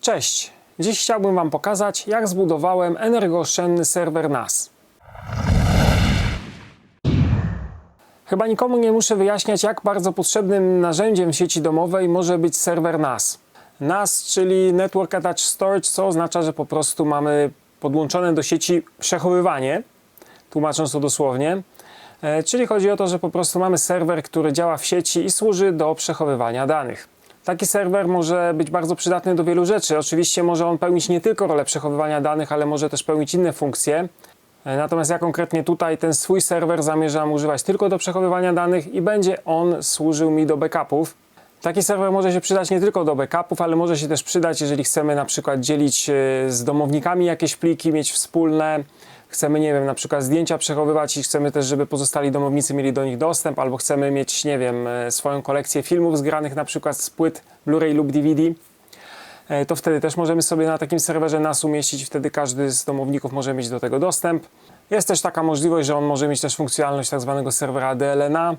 Cześć! Dziś chciałbym Wam pokazać, jak zbudowałem energooszczędny serwer NAS. Chyba nikomu nie muszę wyjaśniać, jak bardzo potrzebnym narzędziem sieci domowej może być serwer NAS. NAS, czyli Network Attached Storage, co oznacza, że po prostu mamy podłączone do sieci przechowywanie, tłumacząc to dosłownie. E, Czyli chodzi o to, że po prostu mamy serwer, który działa w sieci i służy do przechowywania danych. Taki serwer może być bardzo przydatny do wielu rzeczy. Oczywiście może on pełnić nie tylko rolę przechowywania danych, ale może też pełnić inne funkcje. E, Natomiast ja konkretnie tutaj ten swój serwer zamierzam używać tylko do przechowywania danych i będzie on służył mi do backupów. Taki serwer może się przydać nie tylko do backupów, ale może się też przydać, jeżeli chcemy na przykład dzielić e, z domownikami jakieś pliki, mieć wspólne. Chcemy, nie wiem, na przykład zdjęcia przechowywać i chcemy też, żeby pozostali domownicy mieli do nich dostęp, albo chcemy mieć, nie wiem, e, swoją kolekcję filmów zgranych na przykład z płyt Blu-ray lub DVD e, to wtedy też możemy sobie na takim serwerze nas umieścić, wtedy każdy z domowników może mieć do tego dostęp. Jest też taka możliwość, że on może mieć też funkcjonalność tak zwanego serwera DLNA,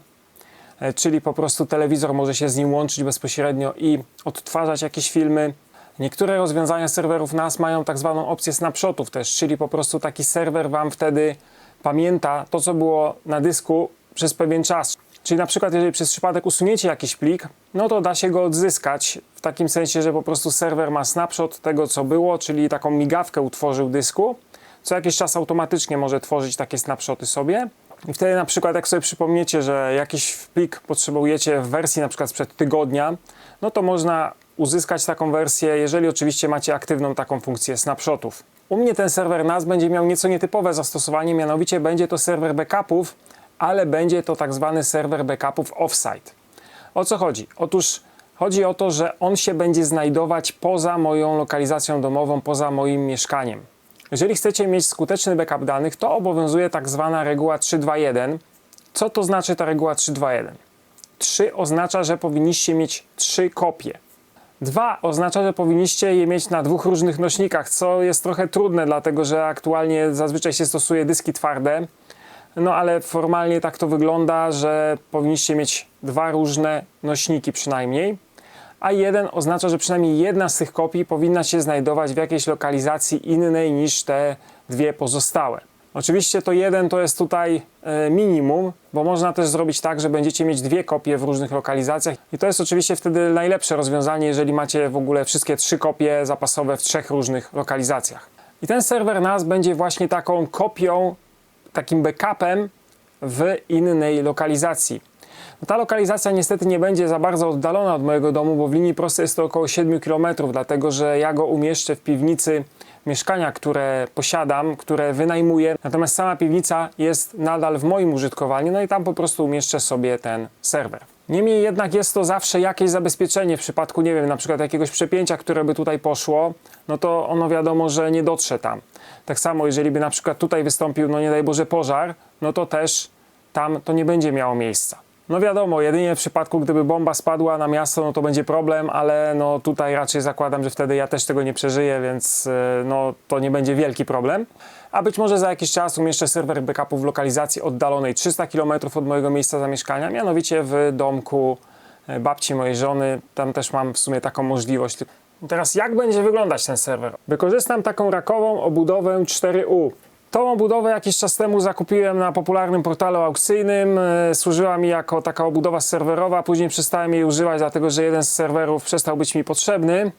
e, czyli po prostu telewizor może się z nim łączyć bezpośrednio i odtwarzać jakieś filmy. Niektóre rozwiązania serwerów NAS mają tak zwaną opcję snapshotów też, czyli po prostu taki serwer Wam wtedy pamięta to, co było na dysku przez pewien czas. Czyli na przykład, jeżeli przez przypadek usuniecie jakiś plik, no to da się go odzyskać w takim sensie, że po prostu serwer ma snapshot tego, co było, czyli taką migawkę utworzył dysku. Co jakiś czas automatycznie może tworzyć takie snapshoty sobie. I wtedy na przykład, jak sobie przypomniecie, że jakiś plik potrzebujecie w wersji na przykład sprzed tygodnia, no to można uzyskać taką wersję, jeżeli oczywiście macie aktywną taką funkcję snapshotów. U mnie ten serwer NAS będzie miał nieco nietypowe zastosowanie, mianowicie będzie to serwer backupów, ale będzie to tak zwany serwer backupów offsite. O co chodzi? Otóż chodzi o to, że on się będzie znajdować poza moją lokalizacją domową, poza moim mieszkaniem. Jeżeli chcecie mieć skuteczny backup danych, to obowiązuje tak zwana reguła 321. Co to znaczy ta reguła 321? 3 oznacza, że powinniście mieć 3 kopie. 2 oznacza, że powinniście je mieć na dwóch różnych nośnikach, co jest trochę trudne, dlatego że aktualnie zazwyczaj się stosuje dyski twarde. No ale formalnie tak to wygląda, że powinniście mieć dwa różne nośniki przynajmniej. A jeden oznacza, że przynajmniej jedna z tych kopii powinna się znajdować w jakiejś lokalizacji innej niż te dwie pozostałe. Oczywiście to jeden to jest tutaj e, minimum, bo można też zrobić tak, że będziecie mieć dwie kopie w różnych lokalizacjach i to jest oczywiście wtedy najlepsze rozwiązanie, jeżeli macie w ogóle wszystkie trzy kopie zapasowe w trzech różnych lokalizacjach. I ten serwer NAS będzie właśnie taką kopią, takim backupem w innej lokalizacji. No ta lokalizacja niestety nie będzie za bardzo oddalona od mojego domu, bo w linii prostej jest to około 7 km, dlatego że ja go umieszczę w piwnicy mieszkania, które posiadam, które wynajmuję. Natomiast sama piwnica jest nadal w moim użytkowaniu, no i tam po prostu umieszczę sobie ten serwer. Niemniej jednak jest to zawsze jakieś zabezpieczenie w przypadku, nie wiem, na przykład jakiegoś przepięcia, które by tutaj poszło, no to ono wiadomo, że nie dotrze tam. Tak samo, jeżeli by na przykład tutaj wystąpił, no nie daj Boże, pożar, no to też tam to nie będzie miało miejsca. No wiadomo, jedynie w przypadku, gdyby bomba spadła na miasto, no to będzie problem, ale no tutaj raczej zakładam, że wtedy ja też tego nie przeżyję, więc e, no to nie będzie wielki problem. A być może za jakiś czas umieszczę serwer backupu w lokalizacji oddalonej 300 km od mojego miejsca zamieszkania, mianowicie w domku e, babci mojej żony. Tam też mam w sumie taką możliwość. Teraz jak będzie wyglądać ten serwer? Wykorzystam taką rakową obudowę 4U. Tą obudowę jakiś czas temu zakupiłem na popularnym portalu aukcyjnym. E, Służyła mi jako taka obudowa serwerowa, później przestałem jej używać, dlatego że jeden z serwerów przestał być mi potrzebny.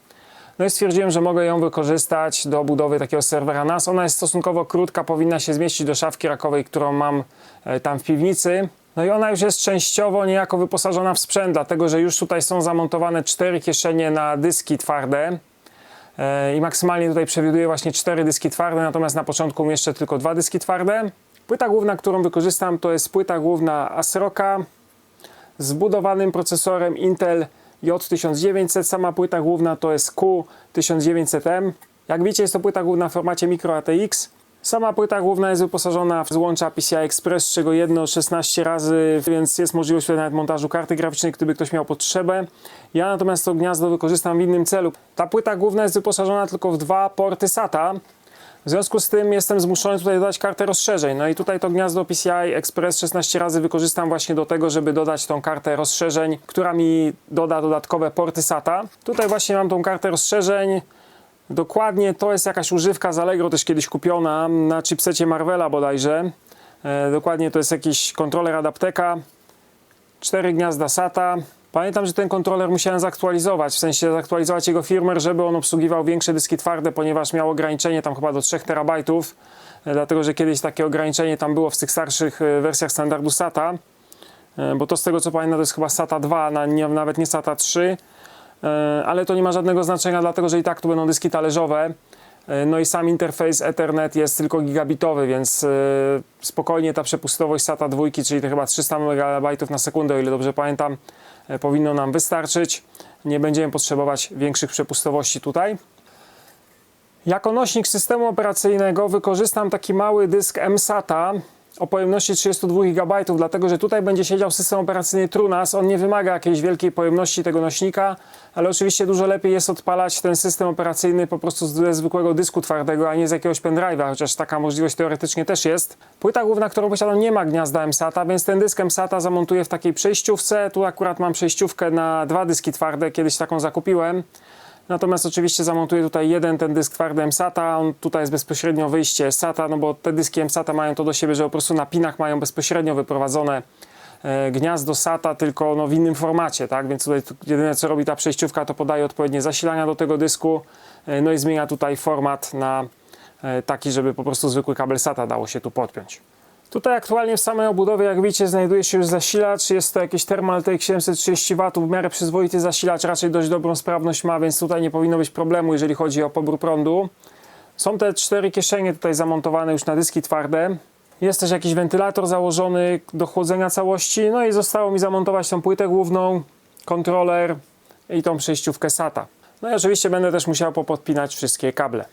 No i stwierdziłem, że mogę ją wykorzystać do budowy takiego serwera NAS. Ona jest stosunkowo krótka, powinna się zmieścić do szafki rakowej, którą mam e, tam w piwnicy. No i ona już jest częściowo niejako wyposażona w sprzęt, dlatego że już tutaj są zamontowane cztery kieszenie na dyski twarde. E, i maksymalnie tutaj przewiduję właśnie cztery dyski twarde, natomiast na początku umieszczę tylko dwa dyski twarde. Płyta główna, którą wykorzystam to jest płyta główna ASRock'a z zbudowanym procesorem Intel J1900. Sama płyta główna to jest Q1900M. Jak widzicie jest to płyta główna w formacie Micro ATX. Sama płyta główna jest wyposażona w złącza PCI Express, z czego jedno 16 razy, więc jest możliwość tutaj nawet montażu karty graficznej, gdyby ktoś miał potrzebę. Ja natomiast to gniazdo wykorzystam w innym celu. Ta płyta główna jest wyposażona tylko w dwa porty SATA. W związku z tym jestem zmuszony tutaj dodać kartę rozszerzeń. No i tutaj to gniazdo PCI Express 16 razy wykorzystam właśnie do tego, żeby dodać tą kartę rozszerzeń, która mi doda dodatkowe porty SATA. Tutaj właśnie mam tą kartę rozszerzeń. Dokładnie to jest jakaś używka z Allegro też kiedyś kupiona na chipsecie Marvela bodajże. E, dokładnie to jest jakiś kontroler Adapteka, cztery gniazda SATA. Pamiętam, że ten kontroler musiałem zaktualizować, w sensie zaktualizować jego firmware, żeby on obsługiwał większe dyski twarde, ponieważ miał ograniczenie tam chyba do 3 terabajtów, e, dlatego że kiedyś takie ograniczenie tam było w tych starszych e, wersjach standardu SATA, bo to z tego co pamiętam to jest chyba SATA 2, na, nie, nawet nie SATA 3, e, ale to nie ma żadnego znaczenia, dlatego że i tak tu będą dyski talerzowe. E, No i sam interfejs Ethernet jest tylko gigabitowy, więc e, spokojnie ta przepustowość SATA 2, czyli to chyba 300 MB na sekundę, o ile dobrze pamiętam, e, powinno nam wystarczyć. Nie będziemy potrzebować większych przepustowości tutaj. Jako nośnik systemu operacyjnego wykorzystam taki mały dysk mSATA o pojemności 32 GB, dlatego że tutaj będzie siedział system operacyjny TrueNAS. On nie wymaga jakiejś wielkiej pojemności tego nośnika, ale oczywiście dużo lepiej jest odpalać ten system operacyjny po prostu ze zwykłego dysku twardego, a nie z jakiegoś pendrive'a, chociaż taka możliwość teoretycznie też jest. Płyta główna, którą posiadam, nie ma gniazda mSATA, więc ten dysk mSATA zamontuję w takiej przejściówce. Tu akurat mam przejściówkę na dwa dyski twarde, kiedyś taką zakupiłem. Natomiast oczywiście zamontuję tutaj jeden ten dysk twardy mSATA, on tutaj jest bezpośrednio wyjście SATA, no bo te dyski mSATA mają to do siebie, że po prostu na pinach mają bezpośrednio wyprowadzone e, gniazdo SATA, tylko no, w innym formacie, tak? Więc tutaj tu jedyne co robi ta przejściówka to podaje odpowiednie zasilania do tego dysku, e, no i zmienia tutaj format na e, taki, żeby po prostu zwykły kabel SATA dało się tu podpiąć. Tutaj aktualnie w samej obudowie, jak widzicie, znajduje się już zasilacz. Jest to jakiś Thermal TX 730 W, w miarę przyzwoity zasilacz, raczej dość dobrą sprawność ma, więc tutaj nie powinno być problemu, jeżeli chodzi o pobór prądu. Są te cztery kieszenie tutaj zamontowane już na dyski twarde. Jest też jakiś wentylator założony do chłodzenia całości. No i zostało mi zamontować tą płytę główną, kontroler i tą przejściówkę SATA. No i oczywiście będę też musiał popodpinać wszystkie kable.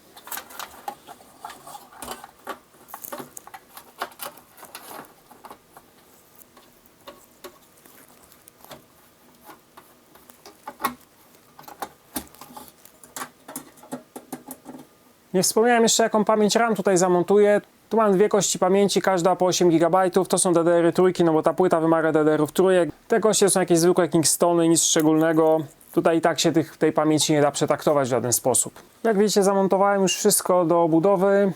Nie wspomniałem jeszcze jaką pamięć RAM tutaj zamontuję. Tu mam dwie kości pamięci, każda po 8 GB. To są DDR-y trójki, no bo ta płyta wymaga DDR-ów trójek. Te kości są jakieś zwykłe Kingstony, nic szczególnego. Tutaj i tak się tych, tej pamięci nie da przetaktować w żaden sposób. Jak widzicie zamontowałem już wszystko do obudowy.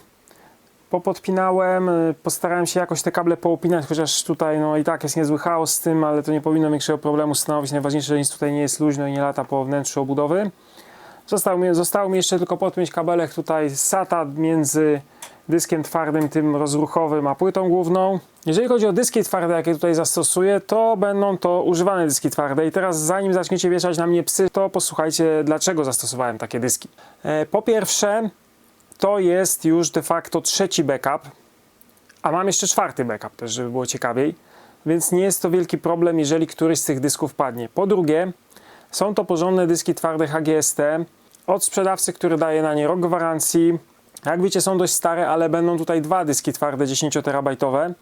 Popodpinałem, y, postarałem się jakoś te kable poupinać, chociaż tutaj no i tak jest niezły chaos z tym, ale to nie powinno większego problemu stanowić. Najważniejsze, że nic tutaj nie jest luźno i nie lata po wnętrzu obudowy. Został mi, zostało mi jeszcze tylko podpiąć kabelek tutaj SATA między dyskiem twardym, tym rozruchowym, a płytą główną. Jeżeli chodzi o dyski twarde, jakie tutaj zastosuję, to będą to używane dyski twarde. I teraz zanim zaczniecie wieszać na mnie psy, to posłuchajcie, dlaczego zastosowałem takie dyski. E, po pierwsze, to jest już de facto trzeci backup, a mam jeszcze czwarty backup też, żeby było ciekawiej. Więc nie jest to wielki problem, jeżeli któryś z tych dysków padnie. Po drugie, są to porządne dyski twarde HGST od sprzedawcy, który daje na nie rok gwarancji. Jak widzicie, są dość stare, ale będą tutaj dwa dyski twarde 10-terabajtowe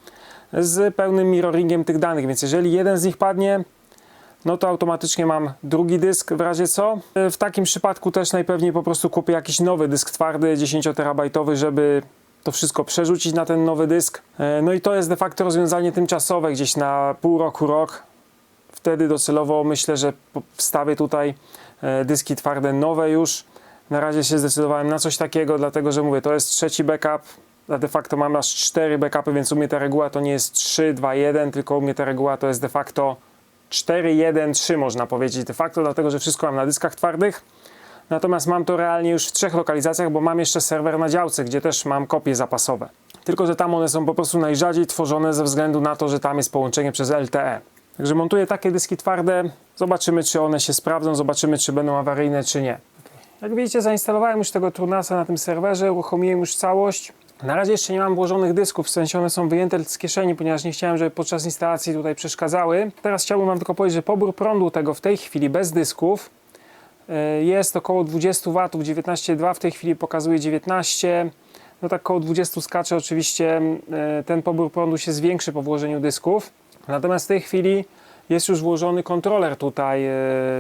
z pełnym mirroringiem tych danych, więc jeżeli jeden z nich padnie, no to automatycznie mam drugi dysk w razie co. W takim przypadku też najpewniej po prostu kupię jakiś nowy dysk twardy 10-terabajtowy, żeby to wszystko przerzucić na ten nowy dysk. E, No i to jest de facto rozwiązanie tymczasowe, gdzieś na pół roku, rok. Wtedy docelowo myślę, że wstawię tutaj e, dyski twarde nowe już. Na razie się zdecydowałem na coś takiego, dlatego że mówię, to jest trzeci backup. A de facto mam aż cztery backupy, więc u mnie ta reguła to nie jest 3, 2, 1, tylko u mnie ta reguła to jest de facto 4, 1, 3 można powiedzieć de facto, dlatego że wszystko mam na dyskach twardych. Natomiast mam to realnie już w trzech lokalizacjach, bo mam jeszcze serwer na działce, gdzie też mam kopie zapasowe. Tylko, że tam one są po prostu najrzadziej tworzone ze względu na to, że tam jest połączenie przez LTE. Także montuję takie dyski twarde, zobaczymy czy one się sprawdzą, zobaczymy czy będą awaryjne czy nie. Jak widzicie zainstalowałem już tego Turnasa na tym serwerze, uruchomiłem już całość. Na razie jeszcze nie mam włożonych dysków, w sensie one są wyjęte z kieszeni, ponieważ nie chciałem, żeby podczas instalacji tutaj przeszkadzały. Teraz chciałbym wam tylko powiedzieć, że pobór prądu tego w tej chwili bez dysków e, jest około 20 W, 19,2 w tej chwili pokazuje 19. No tak około 20 skacze oczywiście e, ten pobór prądu się zwiększy po włożeniu dysków. Natomiast w tej chwili jest już włożony kontroler tutaj e,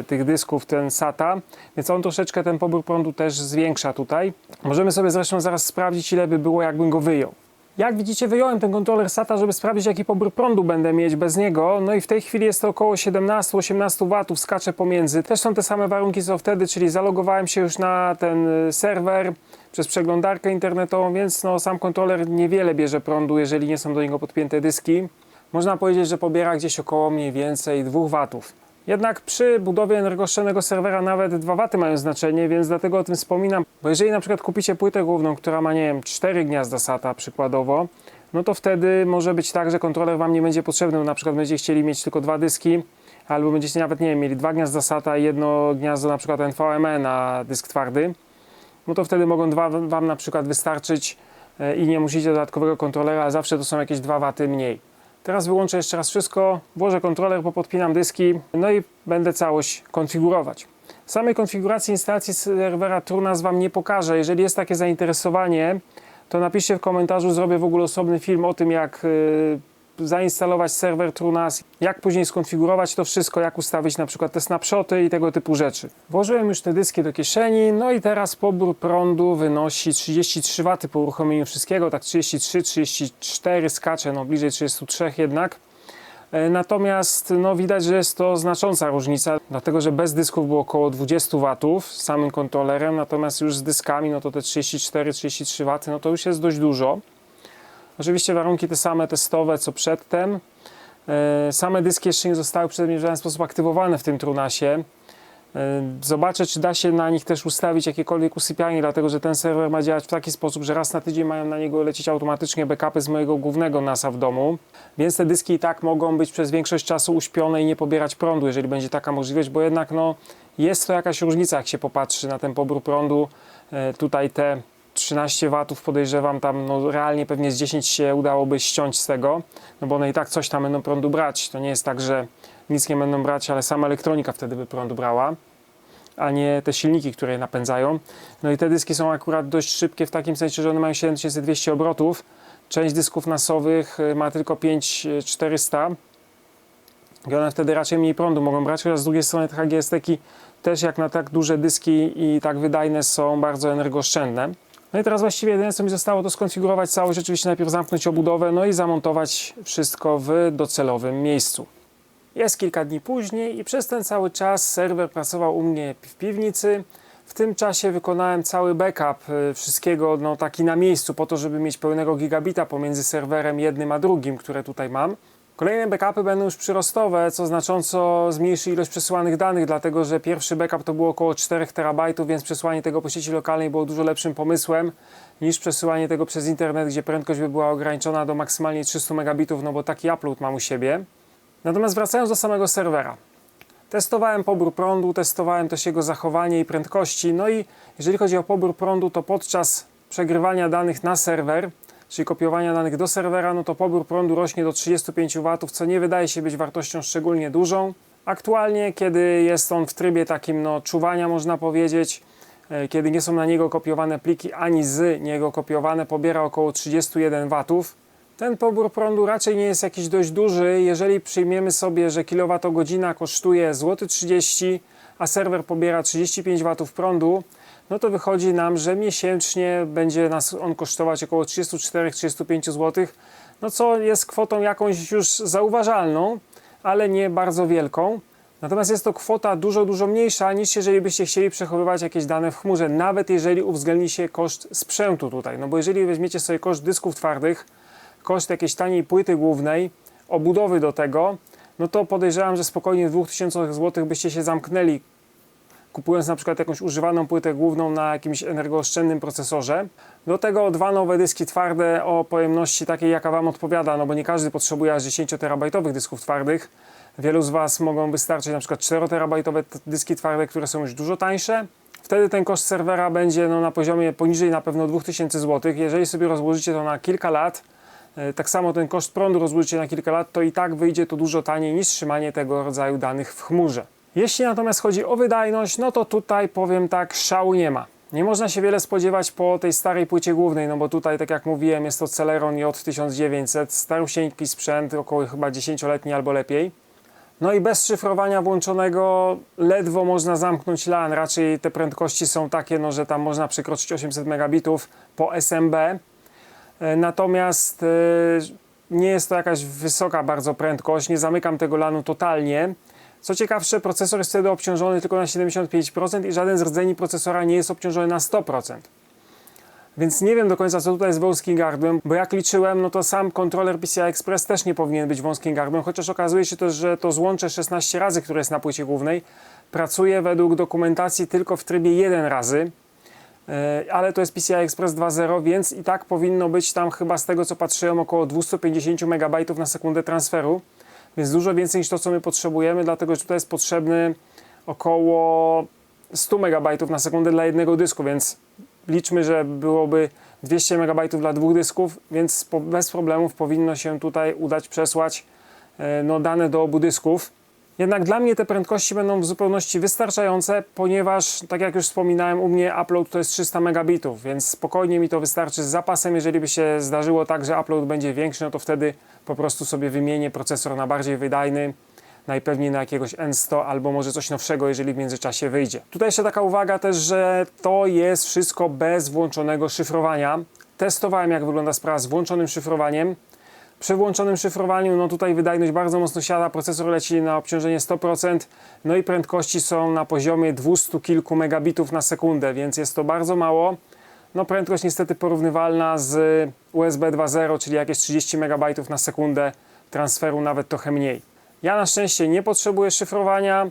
tych dysków, ten SATA, więc on troszeczkę ten pobór prądu też zwiększa tutaj. Możemy sobie zresztą zaraz sprawdzić ile by było jakbym go wyjął. Jak widzicie, wyjąłem ten kontroler SATA, żeby sprawdzić, jaki pobór prądu będę mieć bez niego. No i w tej chwili jest to około 17-18 watów, skacze pomiędzy. Też są te same warunki co wtedy, czyli zalogowałem się już na ten y, serwer przez przeglądarkę internetową, więc no, sam kontroler niewiele bierze prądu, jeżeli nie są do niego podpięte dyski. Można powiedzieć, że pobiera gdzieś około mniej więcej 2 watów. Jednak przy budowie energooszczędnego serwera nawet 2 waty mają znaczenie, więc dlatego o tym wspominam. Bo jeżeli na przykład kupicie płytę główną, która ma, nie wiem, 4 gniazda SATA przykładowo, no to wtedy może być tak, że kontroler Wam nie będzie potrzebny. Na przykład będziecie chcieli mieć tylko dwa dyski, albo będziecie nawet, nie wiem, mieli dwa gniazda SATA i jedno gniazdo na przykład NVMe na dysk twardy, no to wtedy mogą dwa Wam na przykład wystarczyć e, i nie musicie dodatkowego kontrolera, a zawsze to są jakieś 2 waty mniej. Teraz wyłączę jeszcze raz wszystko, włożę kontroler, popodpinam dyski, no i będę całość konfigurować. Samej konfiguracji instalacji serwera TrueNAS Wam nie pokażę. Jeżeli jest takie zainteresowanie, to napiszcie w komentarzu, zrobię w ogóle osobny film o tym, jak y, zainstalować serwer TrueNAS, jak później skonfigurować to wszystko, jak ustawić na przykład te snapshoty i tego typu rzeczy. Włożyłem już te dyski do kieszeni, no i teraz pobór prądu wynosi 33 W po uruchomieniu wszystkiego, tak 33, 34 skacze, no bliżej 33 jednak. E, Natomiast no, widać, że jest to znacząca różnica, dlatego że bez dysków było około 20 W z samym kontrolerem, natomiast już z dyskami, no to te 34-33 W, no to już jest dość dużo. Oczywiście warunki te same testowe co przedtem. E, Same dyski jeszcze nie zostały przeze w żaden sposób aktywowane w tym Trunasie. E, Zobaczę, czy da się na nich też ustawić jakiekolwiek usypianie, dlatego że ten serwer ma działać w taki sposób, że raz na tydzień mają na niego lecieć automatycznie backupy z mojego głównego NASa w domu, więc te dyski i tak mogą być przez większość czasu uśpione i nie pobierać prądu, jeżeli będzie taka możliwość, bo jednak no, jest to jakaś różnica, jak się popatrzy na ten pobór prądu. E, Tutaj te 13 watów podejrzewam tam no realnie pewnie z 10 się udałoby ściąć z tego, no bo one i tak coś tam będą prądu brać. To nie jest tak, że nic nie będą brać, ale sama elektronika wtedy by prądu brała, a nie te silniki, które je napędzają. No i te dyski są akurat dość szybkie w takim sensie, że one mają 7200 obrotów. Część dysków nasowych y, ma tylko 5400 i one wtedy raczej mniej prądu mogą brać, chociaż z drugiej strony te HGST-ki też jak na tak duże dyski i tak wydajne są bardzo energooszczędne. No i teraz właściwie jedyne co mi zostało to skonfigurować całość, oczywiście najpierw zamknąć obudowę, no i zamontować wszystko w docelowym miejscu. Jest kilka dni później i przez ten cały czas serwer pracował u mnie w piwnicy. W tym czasie wykonałem cały backup y, wszystkiego no, taki na miejscu po to, żeby mieć pełnego gigabita pomiędzy serwerem jednym a drugim, które tutaj mam. Kolejne backupy będą już przyrostowe, co znacząco zmniejszy ilość przesyłanych danych, dlatego że pierwszy backup to było około 4 terabajtów, więc przesłanie tego po sieci lokalnej było dużo lepszym pomysłem niż przesyłanie tego przez internet, gdzie prędkość by była ograniczona do maksymalnie 300 megabitów, no bo taki upload mam u siebie. Natomiast wracając do samego serwera. Testowałem pobór prądu, testowałem też jego zachowanie i prędkości. No i jeżeli chodzi o pobór prądu, to podczas przegrywania danych na serwer, czyli kopiowania danych do serwera, no to pobór prądu rośnie do 35 W, co nie wydaje się być wartością szczególnie dużą. Aktualnie, kiedy jest on w trybie takim no, czuwania, można powiedzieć, e, kiedy nie są na niego kopiowane pliki, ani z niego kopiowane, pobiera około 31 W. Ten pobór prądu raczej nie jest jakiś dość duży, jeżeli przyjmiemy sobie, że kilowatogodzina kosztuje złoty 30, a serwer pobiera 35 W prądu, no to wychodzi nam, że miesięcznie będzie nas on kosztować około 34-35 zł, no co jest kwotą jakąś już zauważalną, ale nie bardzo wielką. Natomiast jest to kwota dużo, dużo mniejsza niż jeżeli byście chcieli przechowywać jakieś dane w chmurze, nawet jeżeli uwzględni się koszt sprzętu tutaj. No bo jeżeli weźmiecie sobie koszt dysków twardych, koszt jakiejś taniej płyty głównej, obudowy do tego, no to podejrzewam, że spokojnie w 2000 zł byście się zamknęli, kupując na przykład jakąś używaną płytę główną na jakimś energooszczędnym procesorze. Do tego dwa nowe dyski twarde o pojemności takiej, jaka Wam odpowiada, no bo nie każdy potrzebuje aż 10 terabajtowych dysków twardych. Wielu z Was mogą wystarczyć na przykład 4 terabajtowe dyski twarde, które są już dużo tańsze. Wtedy ten koszt serwera będzie no, na poziomie poniżej na pewno 2000 zł. Jeżeli sobie rozłożycie to na kilka lat, e, tak samo ten koszt prądu rozłożycie na kilka lat, to i tak wyjdzie to dużo taniej niż trzymanie tego rodzaju danych w chmurze. Jeśli natomiast chodzi o wydajność, no to tutaj powiem tak, szału nie ma. Nie można się wiele spodziewać po tej starej płycie głównej, no bo tutaj, tak jak mówiłem, jest to Celeron J1900, starusieńki sprzęt, około chyba 10-letni albo lepiej. No i bez szyfrowania włączonego ledwo można zamknąć LAN. Raczej te prędkości są takie, no, że tam można przekroczyć 800 megabitów po SMB. E, Natomiast e, nie jest to jakaś wysoka bardzo prędkość, nie zamykam tego lanu totalnie. Co ciekawsze, procesor jest wtedy obciążony tylko na 75% i żaden z rdzeni procesora nie jest obciążony na 100%. Więc nie wiem do końca, co tutaj z wąskim gardłem, bo jak liczyłem, no to sam kontroler PCI Express też nie powinien być wąskim gardłem, chociaż okazuje się też, że to złącze 16 razy, które jest na płycie głównej, pracuje według dokumentacji tylko w trybie 1 razy, E, ale to jest PCI Express 2.0, więc i tak powinno być tam chyba z tego co patrzyłem około 250 MB na sekundę transferu, więc dużo więcej niż to co my potrzebujemy, dlatego że tutaj jest potrzebny około 100 MB na sekundę dla jednego dysku, więc liczmy, że byłoby 200 MB dla dwóch dysków, więc bez problemów powinno się tutaj udać przesłać e, no, dane do obu dysków. Jednak dla mnie te prędkości będą w zupełności wystarczające, ponieważ, tak jak już wspominałem, u mnie upload to jest 300 megabitów, więc spokojnie mi to wystarczy z zapasem. Jeżeli by się zdarzyło tak, że upload będzie większy, no to wtedy po prostu sobie wymienię procesor na bardziej wydajny, najpewniej na jakiegoś N100 albo może coś nowszego, jeżeli w międzyczasie wyjdzie. Tutaj jeszcze taka uwaga też, że to jest wszystko bez włączonego szyfrowania. Testowałem, jak wygląda sprawa z włączonym szyfrowaniem. Przy włączonym szyfrowaniu, no tutaj wydajność bardzo mocno siada, procesor leci na obciążenie 100%, no i prędkości są na poziomie 200 kilku megabitów na sekundę, więc jest to bardzo mało. No prędkość niestety porównywalna z USB 2.0, czyli jakieś 30 megabitów na sekundę transferu, nawet trochę mniej. Ja na szczęście nie potrzebuję szyfrowania,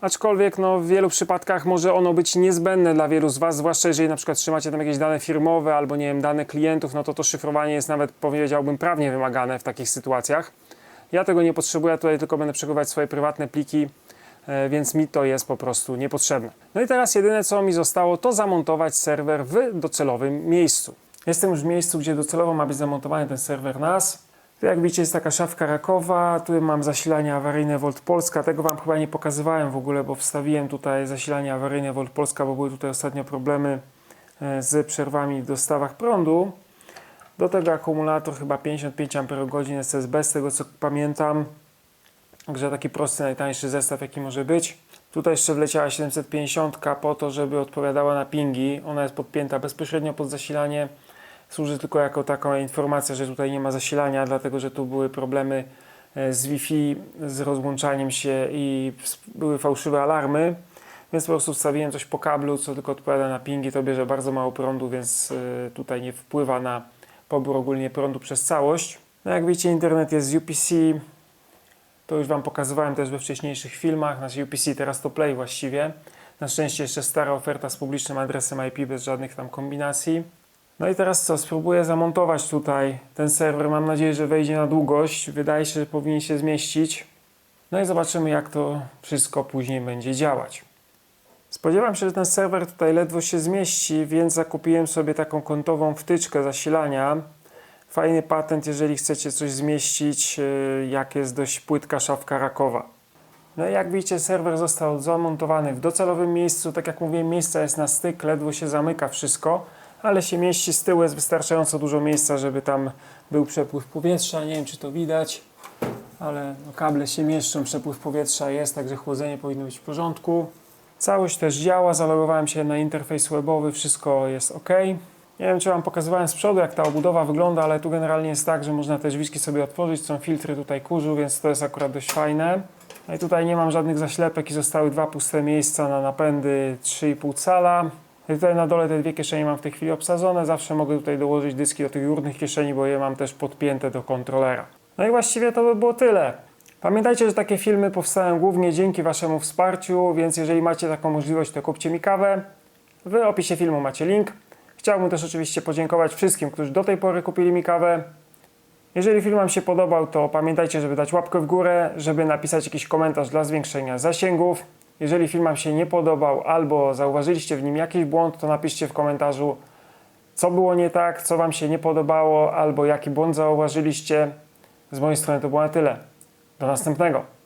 aczkolwiek no, w wielu przypadkach może ono być niezbędne dla wielu z Was, zwłaszcza jeżeli na przykład trzymacie tam jakieś dane firmowe albo nie wiem, dane klientów, no to to szyfrowanie jest nawet powiedziałbym prawnie wymagane w takich sytuacjach. Ja tego nie potrzebuję, tutaj tylko będę przechowywać swoje prywatne pliki, e, więc mi to jest po prostu niepotrzebne. No i teraz jedyne co mi zostało to zamontować serwer w docelowym miejscu. Jestem już w miejscu, gdzie docelowo ma być zamontowany ten serwer NAS. Jak widzicie jest taka szafka rakowa, tu mam zasilanie awaryjne Volt Polska, tego Wam chyba nie pokazywałem w ogóle, bo wstawiłem tutaj zasilanie awaryjne Volt Polska, bo były tutaj ostatnio problemy e, z przerwami w dostawach prądu. Do tego akumulator chyba 55 Ah SSB, z tego co pamiętam. Także taki prosty, najtańszy zestaw jaki może być. Tutaj jeszcze wleciała 750 po to, żeby odpowiadała na pingi. Ona jest podpięta bezpośrednio pod zasilanie służy tylko jako taka informacja, że tutaj nie ma zasilania, dlatego że tu były problemy e, z Wi-Fi, z rozłączaniem się i były fałszywe alarmy. Więc po prostu wstawiłem coś po kablu, co tylko odpowiada na pingi, to bierze bardzo mało prądu, więc e, tutaj nie wpływa na pobór ogólnie prądu przez całość. No jak widzicie, internet jest z UPC. To już Wam pokazywałem też we wcześniejszych filmach. Nasz UPC teraz to Play właściwie. Na szczęście jeszcze stara oferta z publicznym adresem IP bez żadnych tam kombinacji. No i teraz co? Spróbuję zamontować tutaj ten serwer. Mam nadzieję, że wejdzie na długość. Wydaje się, że powinien się zmieścić. No i zobaczymy, jak to wszystko później będzie działać. Spodziewam się, że ten serwer tutaj ledwo się zmieści, więc zakupiłem sobie taką kątową wtyczkę zasilania. Fajny patent, jeżeli chcecie coś zmieścić, y, jak jest dość płytka szafka rakowa. No i jak widzicie, serwer został zamontowany w docelowym miejscu. Tak jak mówiłem, miejsca jest na styk, ledwo się zamyka wszystko ale się mieści z tyłu, jest wystarczająco dużo miejsca, żeby tam był przepływ powietrza. Nie wiem, czy to widać, ale no, kable się mieszczą, przepływ powietrza jest, także chłodzenie powinno być w porządku. Całość też działa, zalogowałem się na interfejs webowy, wszystko jest ok. Nie wiem, czy Wam pokazywałem z przodu, jak ta obudowa wygląda, ale tu generalnie jest tak, że można te drzwiczki sobie otworzyć, są filtry tutaj kurzu, więc to jest akurat dość fajne. No i tutaj nie mam żadnych zaślepek i zostały dwa puste miejsca na napędy 3,5 cala. Tutaj na dole te dwie kieszenie mam w tej chwili obsadzone. Zawsze mogę tutaj dołożyć dyski do tych górnych kieszeni, bo je mam też podpięte do kontrolera. No i właściwie to by było tyle. Pamiętajcie, że takie filmy powstają głównie dzięki Waszemu wsparciu, więc jeżeli macie taką możliwość, to kupcie mi kawę. W opisie filmu macie link. Chciałbym też oczywiście podziękować wszystkim, którzy do tej pory kupili mi kawę. Jeżeli film Wam się podobał, to pamiętajcie, żeby dać łapkę w górę, żeby napisać jakiś komentarz dla zwiększenia zasięgów. Jeżeli film Wam się nie podobał albo zauważyliście w nim jakiś błąd, to napiszcie w komentarzu, co było nie tak, co Wam się nie podobało, albo jaki błąd zauważyliście. Z mojej strony to było na tyle. Do następnego.